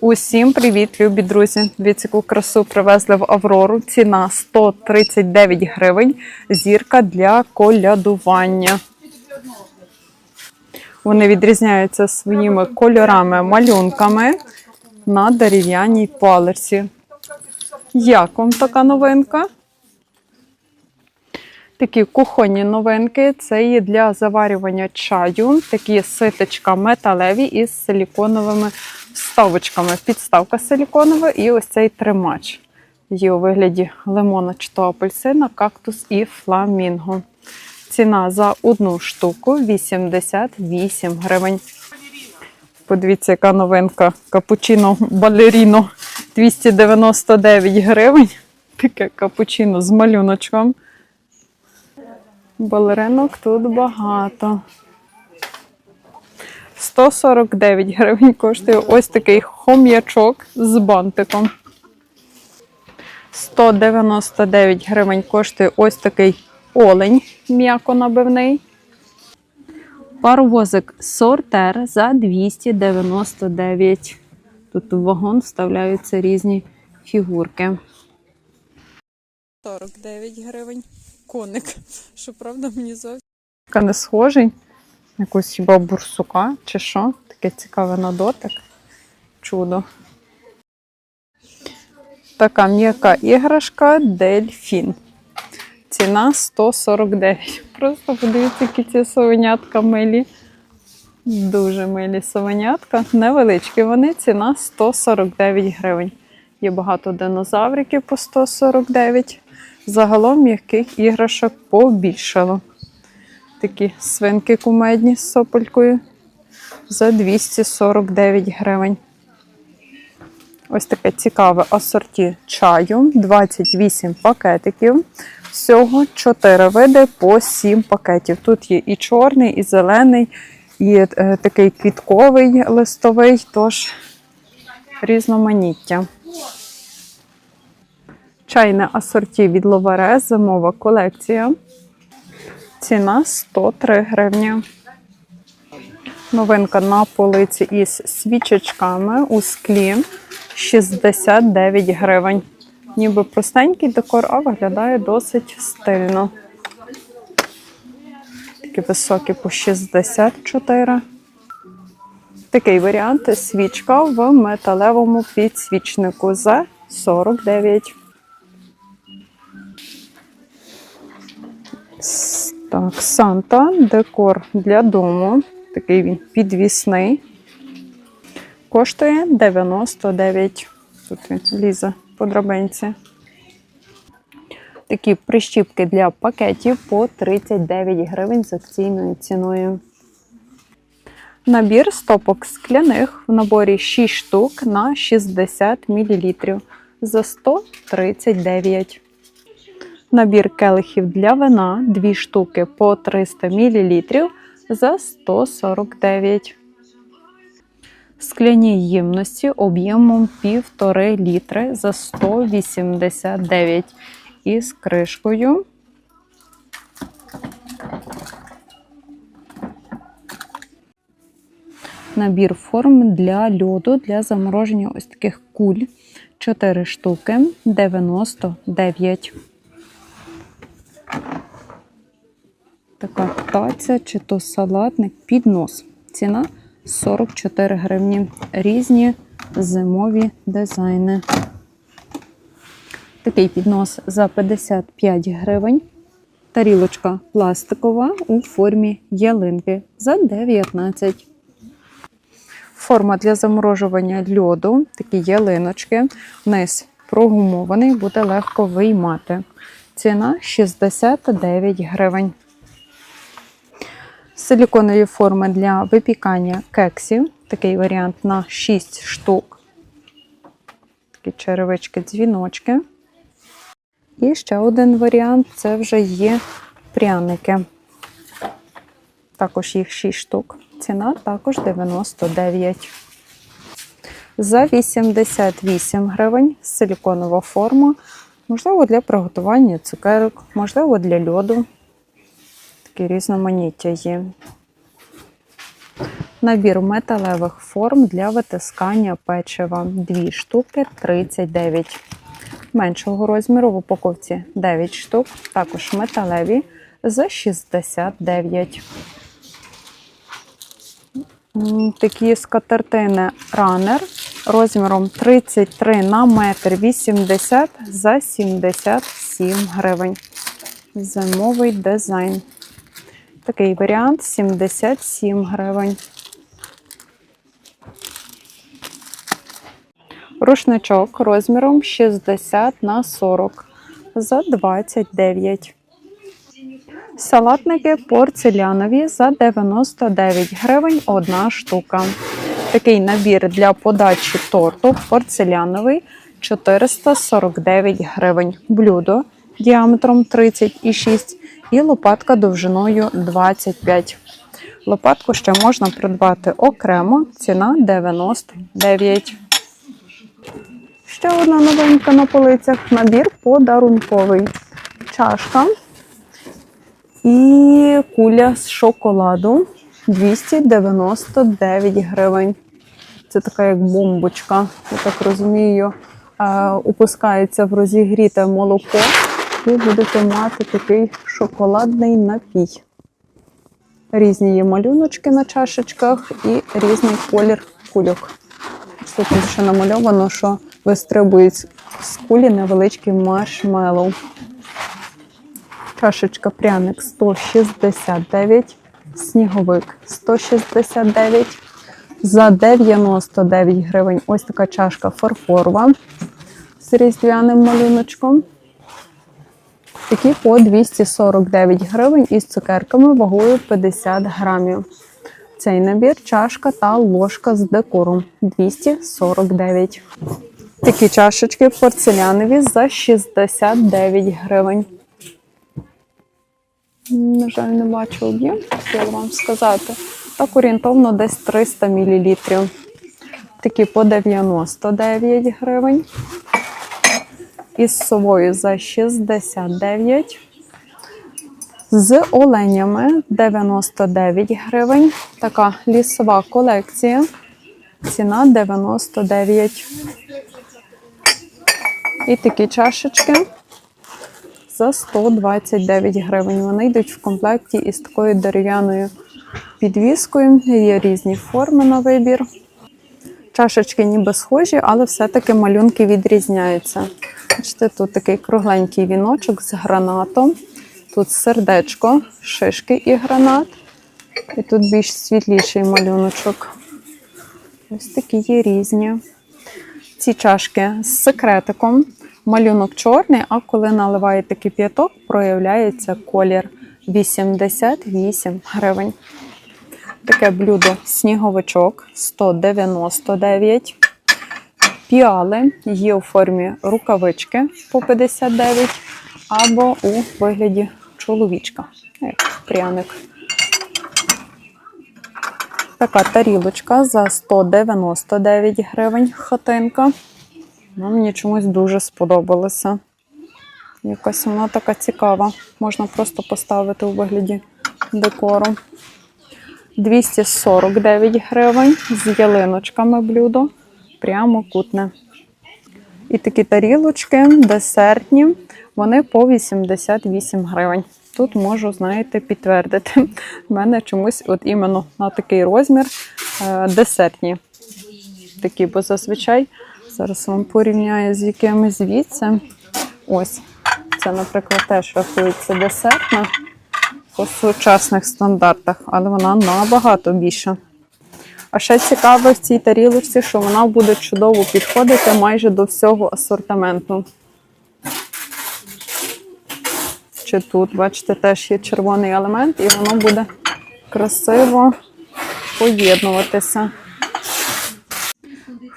Усім привіт, любі друзі! Яку красу привезли в Аврору. Ціна 139 гривень. Зірка для колядування. Вони відрізняються своїми кольорами, малюнками на дерев'яній палиці. Як вам така новинка? Такі кухонні новинки. Це є для заварювання чаю. Такі ситочка металеві із силіконовими вставочками. Підставка силіконова і ось цей тримач. Є у вигляді лимона чи то апельсина, кактус і фламінго. Ціна за одну штуку 88 гривень. Подивіться, яка новинка. Капучино балеріно 299 гривень. Таке капучино з малюночком. Балеринок тут багато. 149 гривень коштує ось такий хом'ячок з бантиком. 199 гривень коштує ось такий олень м'яко набивний. Паровозик сортер за 299. Тут в вагон вставляються різні фігурки. 49 гривень. Коник. Щоправда, мені зовсім не схожий. Якусь хіба бурсука чи що. Таке цікаве на дотик. Чудо. Така м'яка іграшка дельфін. Ціна 149. Просто подивіться, які ці совенятка милі. Дуже милі совенятка. Невеличкі вони, ціна 149 гривень. Є багато динозавриків по 149. Загалом м'яких іграшок побільшало. Такі свинки кумедні з сополькою за 249 гривень. Ось таке цікаве асорті чаю, 28 пакетиків. Всього 4 види по 7 пакетів. Тут є і чорний, і зелений, і е, такий квітковий листовий, тож різноманіття. Чайне асорті від Ловаре, зимова колекція. Ціна 103 гривні. Новинка на полиці із свічечками у склі 69 гривень. Ніби простенький декор, а виглядає досить стильно. Такі високі по 64. Такий варіант свічка в металевому підсвічнику за 49. Так, Санта, декор для дому. Такий він підвісний. Коштує 99. Тут він лізе по драбинці. Такі прищіпки для пакетів по 39 гривень з акційною ціною. Набір стопок скляних в наборі 6 штук на 60 мл за 139. Набір келихів для вина 2 штуки по 300 мл за 149. Скляні ємності об'ємом 1,5 літри за 189 із кришкою. Набір форм для льоду для замороження ось таких куль 4 штуки 99. Така таця чи то салатник піднос. Ціна 44 гривні. Різні зимові дизайни. Такий піднос за 55 гривень. Тарілочка пластикова у формі ялинки за 19. Форма для заморожування льоду, такі ялиночки. Низ прогумований, буде легко виймати. Ціна 69 гривень. Силіконові форми для випікання кексів. Такий варіант на 6 штук. Такі черевички, дзвіночки. І ще один варіант це вже є пряники. Також їх 6 штук. Ціна також 99. За 88 гривень силіконова форма. Можливо, для приготування цукерок, можливо, для льоду. Такі різноманіття є. Набір металевих форм для витискання печива. Дві штуки 39. Меншого розміру в упаковці 9 штук, також металеві за 69. М, Такі скатертини ранер розміром 33 на метр 80 за 77 гривень. Зимовий дизайн. Такий варіант 77 гривень. Рушничок розміром 60 на 40 за 29. Салатники порцелянові за 99 гривень одна штука. Такий набір для подачі торту порцеляновий 449 гривень. Блюдо діаметром 36 і лопатка довжиною 25. Лопатку ще можна придбати окремо, ціна 99. Ще одна новинка на полицях. Набір подарунковий. Чашка і куля з шоколаду 299 гривень. Це така як бомбочка, я так розумію, е, упускається в розігріте молоко, і будете мати такий шоколадний напій. Різні є малюночки на чашечках і різний колір кульок. Тут ще намальовано, що вистрибують з кулі невеличкий маршмеллоу. Чашечка пряник 169, сніговик 169, за 99 гривень. Ось така чашка фарфорова з різдвяним малюночком. Такі по 249 гривень із цукерками вагою 50 грамів. Цей набір чашка та ложка з декором 249. Такі чашечки порцелянові за 69 гривень. На жаль, не бачу об'єм, хотіла вам сказати. Так орієнтовно десь 300 мл. Такі по 99 гривень. Із совою за 69. З оленями 99 гривень. Така лісова колекція. Ціна 99. І такі чашечки за 129 гривень. Вони йдуть в комплекті із такою дерев'яною підвіскою. Є різні форми на вибір. Чашечки ніби схожі, але все-таки малюнки відрізняються. Бачите, тут такий кругленький віночок з гранатом. Тут сердечко, шишки і гранат. І тут більш світліший малюночок. Ось такі є різні. Ці чашки з секретиком. Малюнок чорний, а коли наливаєте кип'яток, проявляється колір 88 гривень. Таке блюдо сніговичок 199. Піали є у формі рукавички по 59 або у вигляді чоловічка, як пряник. Така тарілочка за 199 гривень хатинка. Ну, мені чомусь дуже сподобалося. Якась вона така цікава. Можна просто поставити у вигляді декору. 249 гривень з ялиночками блюдо. Прямо кутне. І такі тарілочки десертні, вони по 88 гривень. Тут можу, знаєте, підтвердити. У мене чомусь, от іменно на такий розмір е, десертні. Такі, бо зазвичай зараз вам порівняю з якими звідси. Ось, це, наприклад, теж рахується десертна по сучасних стандартах, але вона набагато більша. А ще цікаво в цій тарілочці, що вона буде чудово підходити майже до всього асортименту. Чи тут, бачите, теж є червоний елемент, і воно буде красиво поєднуватися.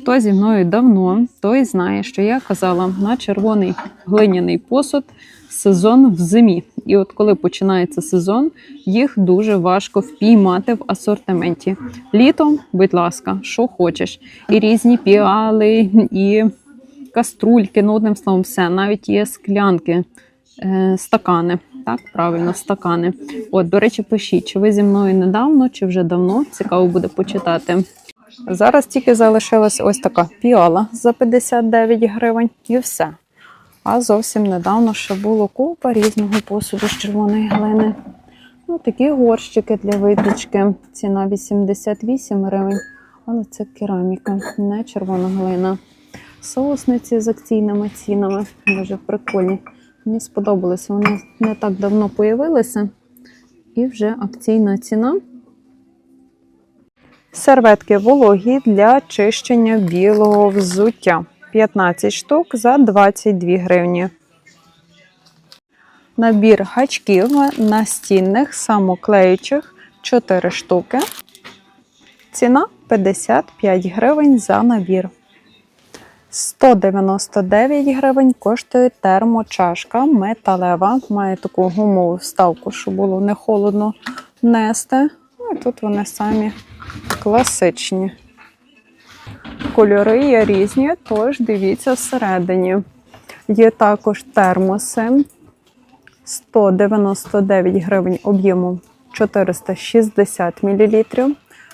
Хто зі мною давно, той знає, що я казала на червоний глиняний посуд сезон в зимі. І от коли починається сезон, їх дуже важко впіймати в асортименті. Літом, будь ласка, що хочеш. І різні піали, і каструльки, ну одним словом, все. Навіть є склянки, е, стакани. так? Правильно, стакани. От, до речі, пишіть, чи ви зі мною недавно, чи вже давно. Цікаво буде почитати. Зараз тільки залишилась ось така піала за 59 гривень і все. А зовсім недавно ще було купа різного посуду з червоної глини. Ну, такі горщики для випічки. Ціна 88 гривень, але це кераміка, не червона глина. Соусниці з акційними цінами. Дуже прикольні. Мені сподобалося. Вони не так давно появилися. І вже акційна ціна. Серветки вологі для чищення білого взуття. 15 штук за 22 гривні. Набір гачків настінних самоклеючих 4 штуки. Ціна 55 гривень за набір. 199 гривень коштує термочашка металева. Має таку гумову вставку, щоб було не холодно нести. Ну, і тут вони самі класичні. Кольори є різні, тож дивіться всередині. Є також термоси 199 гривень об'ємом 460 мл,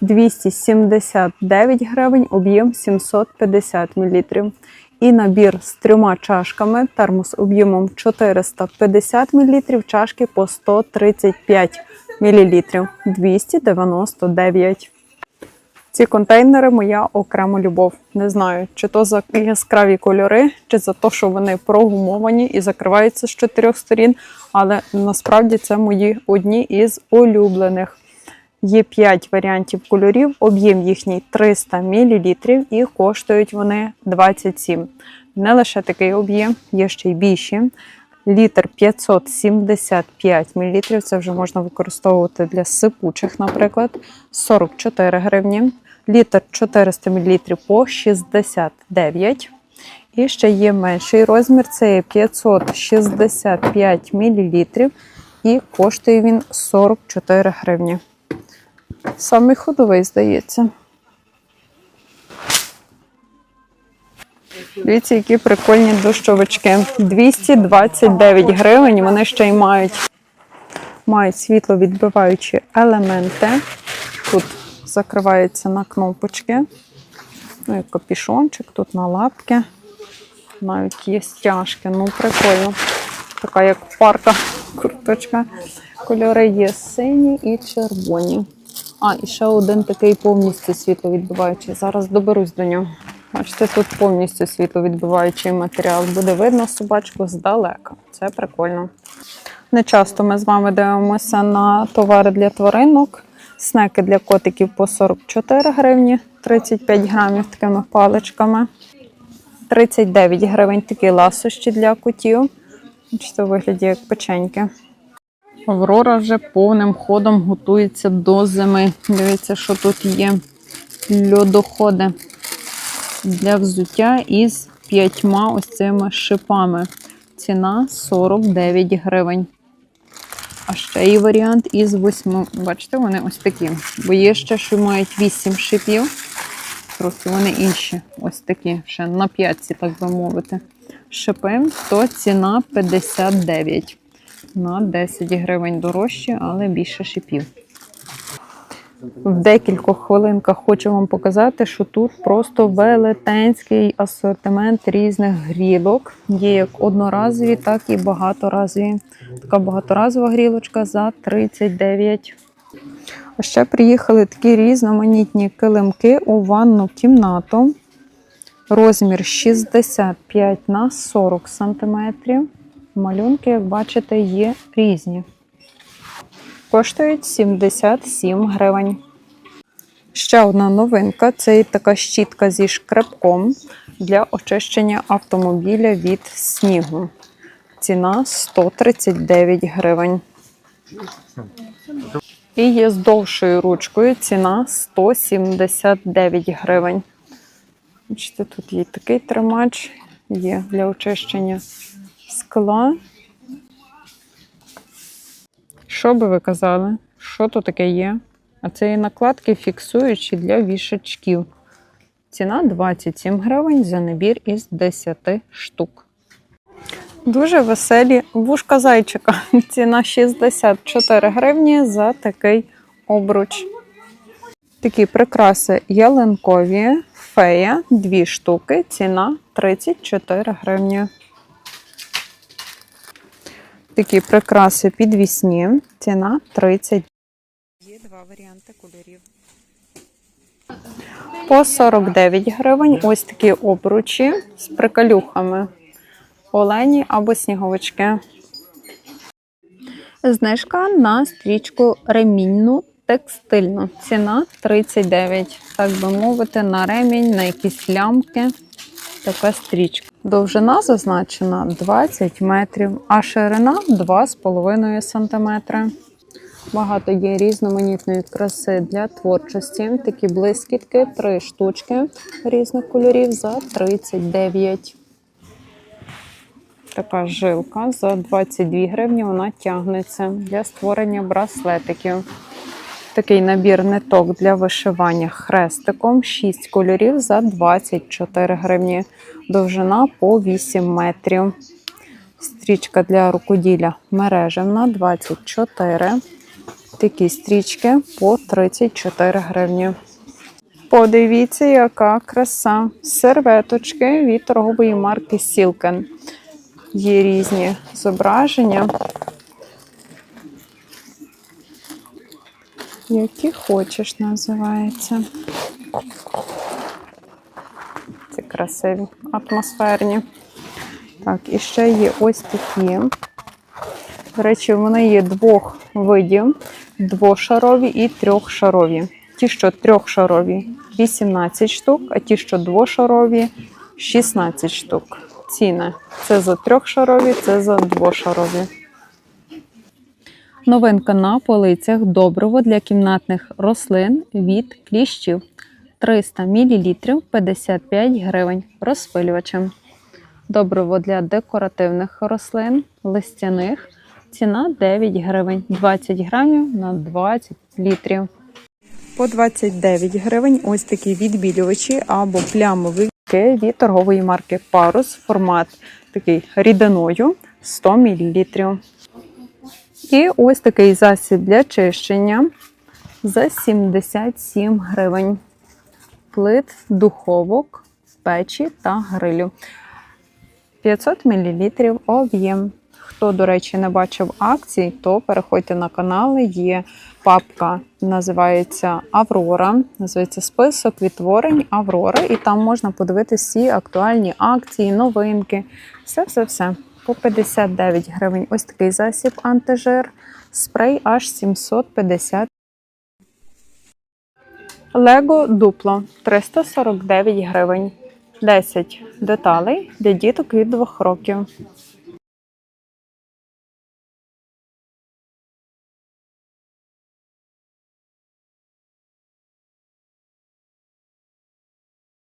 279 гривень об'єм 750 мл. І набір з трьома чашками, термос об'ємом 450 мл, чашки по 135 мл, 299 ці контейнери моя окрема любов. Не знаю, чи то за яскраві кольори, чи за те, що вони прогумовані і закриваються з чотирьох сторін. Але насправді це мої одні із улюблених. Є 5 варіантів кольорів, об'єм їхній 300 мл і коштують вони 27. Не лише такий об'єм, є ще й більші. Літр 575 мл. Це вже можна використовувати для сипучих, наприклад, 44 гривні. Літр 400 мл по 69. І ще є менший розмір, це є 565 мл. І коштує він 44 гривні. Самий ходовий, здається. Дивіться, які прикольні дощовички. 229 гривень. Вони ще й мають, мають світловідбиваючі елементи. Тут закривається на кнопочки. Ну і капішончик, тут на лапки. Навіть є стяжки. Ну, прикольно. Така як парка курточка. Кольори є сині і червоні. А, і ще один такий повністю світловідбиваючий. Зараз доберусь до нього. Бачите, тут повністю світловідбиваючий матеріал. Буде видно собачку здалека. Це прикольно. Не часто ми з вами дивимося на товари для тваринок. Снеки для котиків по 44 гривні, 35 грамів такими паличками. 39 гривень такі ласощі для котів. Бачите, вигляді як печеньки. Аврора вже повним ходом готується до зими. Дивіться, що тут є льодоходи для взуття із п'ятьма ось цими шипами. Ціна 49 гривень. А ще є варіант із восьми. Бачите, вони ось такі. Бо є ще, що мають 8 шипів. Просто вони інші. Ось такі, ще на п'ятці, так би мовити. Шипи, то ціна 59. На 10 гривень дорожче, але більше шипів. В декількох хвилинках хочу вам показати, що тут просто велетенський асортимент різних грілок. Є як одноразові, так і багаторазові. Така багаторазова грілочка за 39. А ще приїхали такі різноманітні килимки у ванну кімнату. Розмір 65 на 40 см. Малюнки, як бачите, є різні коштують 77 гривень. Ще одна новинка це така щітка зі шкребком для очищення автомобіля від снігу. Ціна 139 гривень. І є з довшою ручкою ціна 179 гривень. Бачите, тут є такий тримач, є для очищення скла. Що би ви казали? Що тут таке є? А це є накладки фіксуючі для вішачків. Ціна 27 гривень за набір із 10 штук. Дуже веселі вушка зайчика. Ціна 64 гривні за такий обруч. Такі прикраси ялинкові, фея, дві штуки, ціна 34 гривні. Такі прикраси підвісні, ціна 30. Є два варіанти кольорів. По 49 гривень ось такі обручі з приколюхами. Олені або сніговички. Знижка на стрічку ремінну текстильну. Ціна 39. Так би мовити, на ремінь, на якісь лямки. Така стрічка. Довжина зазначена 20 метрів, а ширина 2,5 см. Багато є різноманітної краси для творчості. Такі блискітки, три штучки різних кольорів за 39. Така жилка за 22 гривні вона тягнеться для створення браслетиків. Такий набір ниток для вишивання хрестиком 6 кольорів за 24 гривні. Довжина по 8 метрів. Стрічка для рукоділля мережевна 24. Такі стрічки по 34 гривні. Подивіться, яка краса. Серветочки від торгової марки Silken. Є різні зображення. Які хочеш, називається. Ці красиві, атмосферні. Так, і ще є ось такі. До речі, вони є двох видів: двошарові і трьохшарові. Ті, що трьохшарові 18 штук, а ті, що двошарові 16 штук. Ціни. Це за трьохшарові, це за двошарові. Новинка на полицях добриво для кімнатних рослин від кліщів. 300 мл 55 гривень розпилювачем. Добриво для декоративних рослин, листяних. Ціна 9 гривень, 20 грамів на 20 літрів. По 29 гривень ось такі відбілювачі або плямові від торгової марки Парус. Формат такий рідиною 100 мл. І ось такий засіб для чищення за 77 гривень. Плит духовок, печі та грилю. 500 мл об'єм. Хто, до речі, не бачив акцій, то переходьте на канали. Є папка, називається Аврора. Називається список відтворень Аврора. І там можна подивитися всі актуальні акції, новинки. Все-все-все. По 59 гривень. Ось такий засіб антижир. Спрей аж 750. Лего дупло 349 гривень. 10 деталей для діток від 2 років.